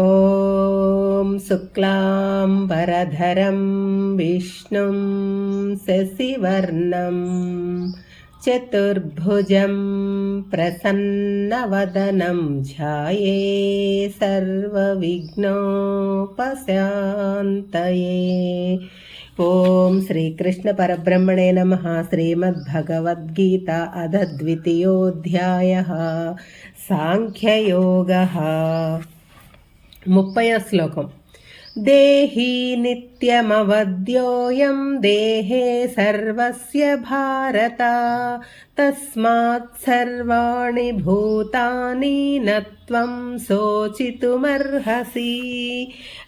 ॐ शुक्लाम्बरधरं विष्णुं शशिवर्णं चतुर्भुजं प्रसन्नवदनं ध्याये सर्वविघ्नोपशान्तये ॐ श्रीकृष्णपरब्रह्मणे नमः श्रीमद्भगवद्गीता अध द्वितीयोऽध्यायः साङ्ख्ययोगः ముప్పయ శ్లోకం. దేహీ నిత్యమవద్యోయం దేహే సర్వస్య భారత. తస్మాత్ సర్వాణి భూతాని నత్వం శోచితుమర్హసి.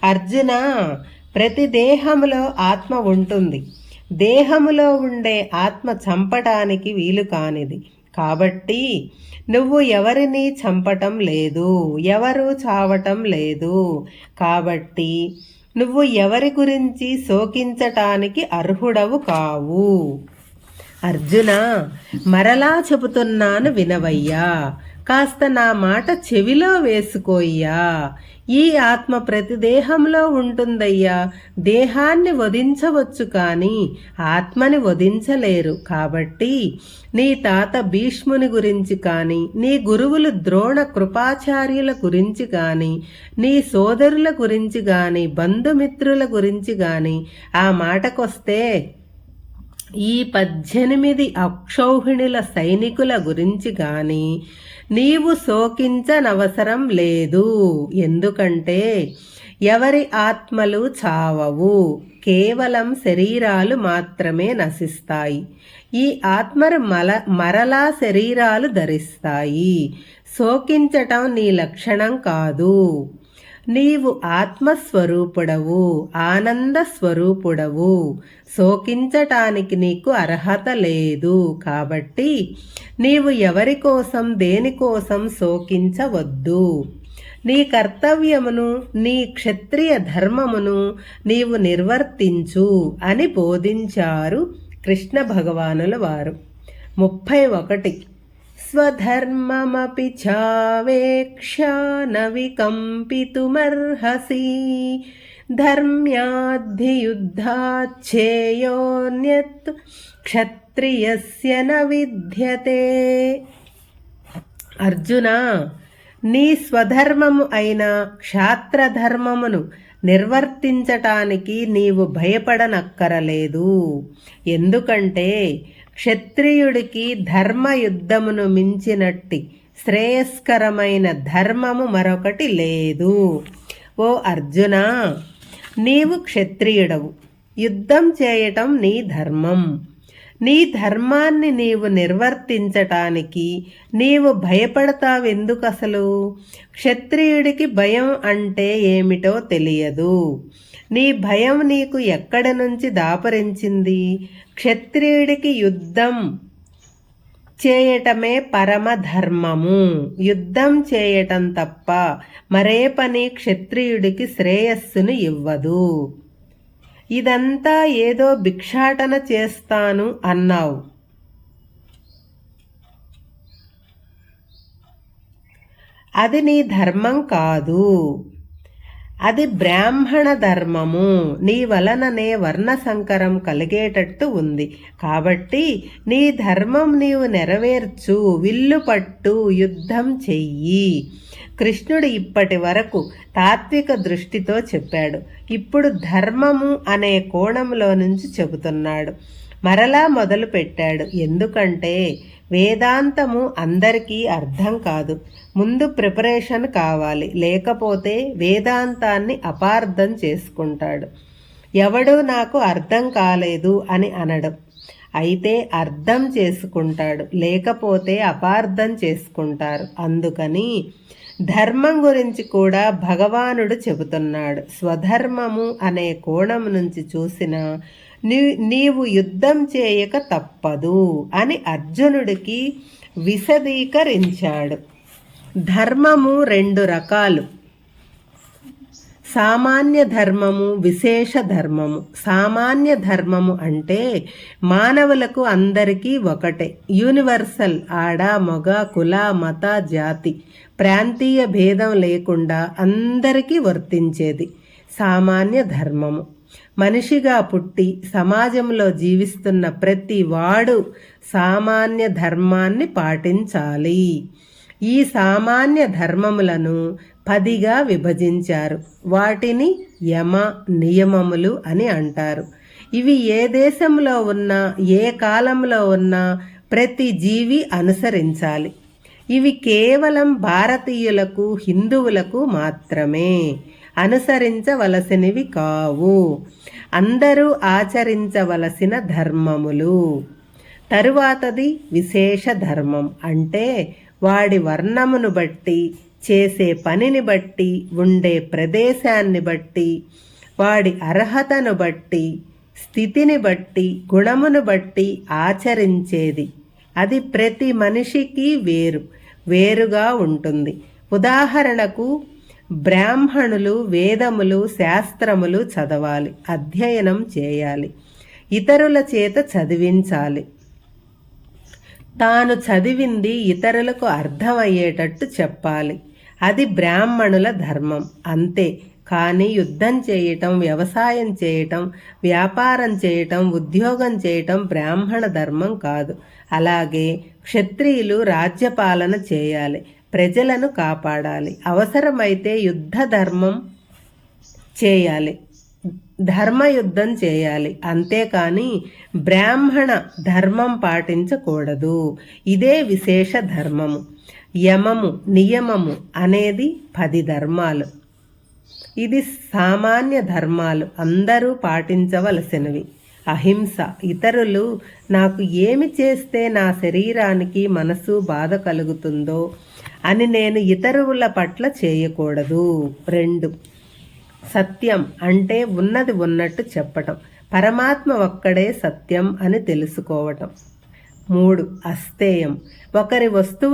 అర్జున ప్రతి దేహములో ఆత్మ ఉంటుంది. దేహములో ఉండే ఆత్మ చంపటానికి వీలు కానిది. కాబట్టి నువ్వు ఎవరిని చంపటం లేదు ఎవరు చావటం లేదు. కాబట్టి నువ్వు ఎవరి గురించి శోకించటానికి అర్హుడవు కావు. అర్జున మరలా చెబుతున్నాను వినవయ్యా. కాస్త నా మాట చెవిలో వేసుకోయ్యా. ఈ ఆత్మ ప్రతి దేహంలో ఉంటుందయ్యా. దేహాన్ని వధించవచ్చు కానీ ఆత్మని వధించలేరు. కాబట్టి నీ తాత భీష్ముని గురించి కానీ నీ గురువులు ద్రోణ కృపాచార్యుల గురించి కానీ నీ సోదరుల గురించి కానీ బంధుమిత్రుల గురించి కానీ ఆ మాటకొస్తే ఈ పద్దెనిమిది అక్షౌహిణుల సైనికుల గురించి కానీ నీవు శోకించనవసరం లేదు. ఎందుకంటే ఎవరి ఆత్మలు చావవు. కేవలం శరీరాలు మాత్రమే నశిస్తాయి. ఈ ఆత్మలు మల మరలా శరీరాలు ధరిస్తాయి. శోకించటం నీ లక్షణం కాదు. నీవు ఆత్మస్వరూపుడవు ఆనంద స్వరూపుడవు శోకించటానికి నీకు అర్హత లేదు. కాబట్టి నీవు ఎవరి కోసం దేనికోసం శోకించవద్దు. నీ కర్తవ్యమును నీ క్షత్రియ ధర్మమును నీవు నిర్వర్తించు అని బోధించారు కృష్ణ భగవానుల వారు. ముప్పై ఒకటి. स्वधर्ममपि चावेक्षा न विकम्पितुमर्हसि धर्म्याद्धियुद्धाच्छेयोऽन्यत् క్షత్రియస్య న విద్యతే అర్జున నీ స్వధర్మము అయిన క్షాత్రధర్మమును నిర్వర్తించటానికి నీవు భయపడనక్కరలేదు ఎందుకంటే క్షత్రియుడికి ధర్మయుద్ధమును మించినట్టి శ్రేయస్కరమైన ధర్మము మరొకటి లేదు. ఓ అర్జున నీవు క్షత్రియుడవు. యుద్ధం చేయటం నీ ధర్మం. నీ ధర్మాన్ని నీవు నిర్వర్తించటానికి నీవు భయపడతావెందుకు అసలు క్షత్రియుడికి భయం అంటే ఏమిటో తెలియదు. నీ భయం నీకు ఎక్కడ నుంచి దాపరించింది? క్షత్రియుడికి యుద్ధం చేయటమే పరమధర్మము యుద్ధం చేయటం తప్ప మరే పని క్షత్రియుడికి శ్రేయస్సును ఇవ్వదు. ఇదంతా ఏదో భిక్షాటన చేస్తాను అన్నావు. అది నీ ధర్మం కాదు. అది బ్రాహ్మణ ధర్మము. నీ వలననే వర్ణ సంకరం కలిగేటట్టు ఉంది. కాబట్టి నీ ధర్మం నీవు నెరవేర్చు విల్లు పట్టు యుద్ధం చెయ్యి. కృష్ణుడు ఇప్పటి వరకు తాత్విక దృష్టితో చెప్పాడు. ఇప్పుడు ధర్మము అనే కోణంలో నుంచి చెబుతున్నాడు. మరలా మొదలు పెట్టాడు ఎందుకంటే వేదాంతము అందరికీ అర్థం కాదు. ముందు ప్రిపరేషన్ కావాలి. లేకపోతే వేదాంతాన్ని అపార్థం చేసుకుంటాడు. ఎవడు నాకు అర్థం కాలేదు అని అనడం. అయితే అర్థం చేసుకుంటాడు. లేకపోతే అపార్థం చేసుకుంటారు. అందుకని ధర్మం గురించి కూడా భగవానుడు చెబుతున్నాడు. స్వధర్మము అనే కోణం నుంచి చూసిన నీ నీవు యుద్ధం చేయక తప్పదు అని అర్జునుడికి విశదీకరించాడు. ధర్మము రెండు రకాలు. సామాన్య ధర్మము విశేష ధర్మము. సామాన్య ధర్మము అంటే మానవులకు అందరికీ ఒకటే. యూనివర్సల్ ఆడ మొగ కుల మత జాతి. ప్రాంతీయ భేదం లేకుండా అందరికీ వర్తించేది సామాన్య ధర్మము. మనిషిగా పుట్టి సమాజంలో జీవిస్తున్న ప్రతి వాడు సామాన్య ధర్మాన్ని పాటించాలి. ఈ సామాన్య ధర్మములను పదిగా విభజించారు. వాటిని యమ నియమములు అని అంటారు. ఇవి ఏ దేశంలో ఉన్నా ఏ కాలంలో ఉన్నా ప్రతి జీవి అనుసరించాలి. ఇవి కేవలం భారతీయులకు హిందువులకు మాత్రమే. అనుసరించవలసినవి కావు అందరూ ఆచరించవలసిన ధర్మములు. తరువాతది విశేష ధర్మం. అంటే వాడి వర్ణమును బట్టి చేసే పనిని బట్టి ఉండే ప్రదేశాన్ని బట్టి వాడి అర్హతను బట్టి స్థితిని బట్టి గుణమును బట్టి ఆచరించేది. అది ప్రతి మనిషికి వేరు వేరుగా ఉంటుంది. ఉదాహరణకు బ్రాహ్మణులు వేదములు శాస్త్రములు చదవాలి అధ్యయనం చేయాలి ఇతరుల చేత చదివించాలి. తాను చదివింది ఇతరులకు అర్థమయ్యేటట్టు చెప్పాలి. అది బ్రాహ్మణుల ధర్మం అంతే. కానీ యుద్ధం చేయటం వ్యవసాయం చేయటం వ్యాపారం చేయటం ఉద్యోగం చేయటం బ్రాహ్మణ ధర్మం కాదు. అలాగే క్షత్రియులు రాజ్యపాలన చేయాలి. ప్రజలను కాపాడాలి. అవసరమైతే యుద్ధ ధర్మం చేయాలి. ధర్మయుద్ధం చేయాలి. అంతేకాని బ్రాహ్మణ ధర్మం పాటించకూడదు. ఇదే విశేష ధర్మము. యమము నియమము అనేది పది ధర్మాలు. ఇది సామాన్య ధర్మాలు. అందరూ పాటించవలసినవి. అహింస. ఇతరులు నాకు ఏమి చేస్తే నా శరీరానికి మనసు బాధ కలుగుతుందో అని నేను ఇతరుల పట్ల చేయకూడదు. రెండు సత్యం అంటే ఉన్నది ఉన్నట్టు చెప్పటం. పరమాత్మ ఒక్కడే సత్యం అని తెలుసుకోవటం. మూడు అస్తేయం ఒకరి వస్తువు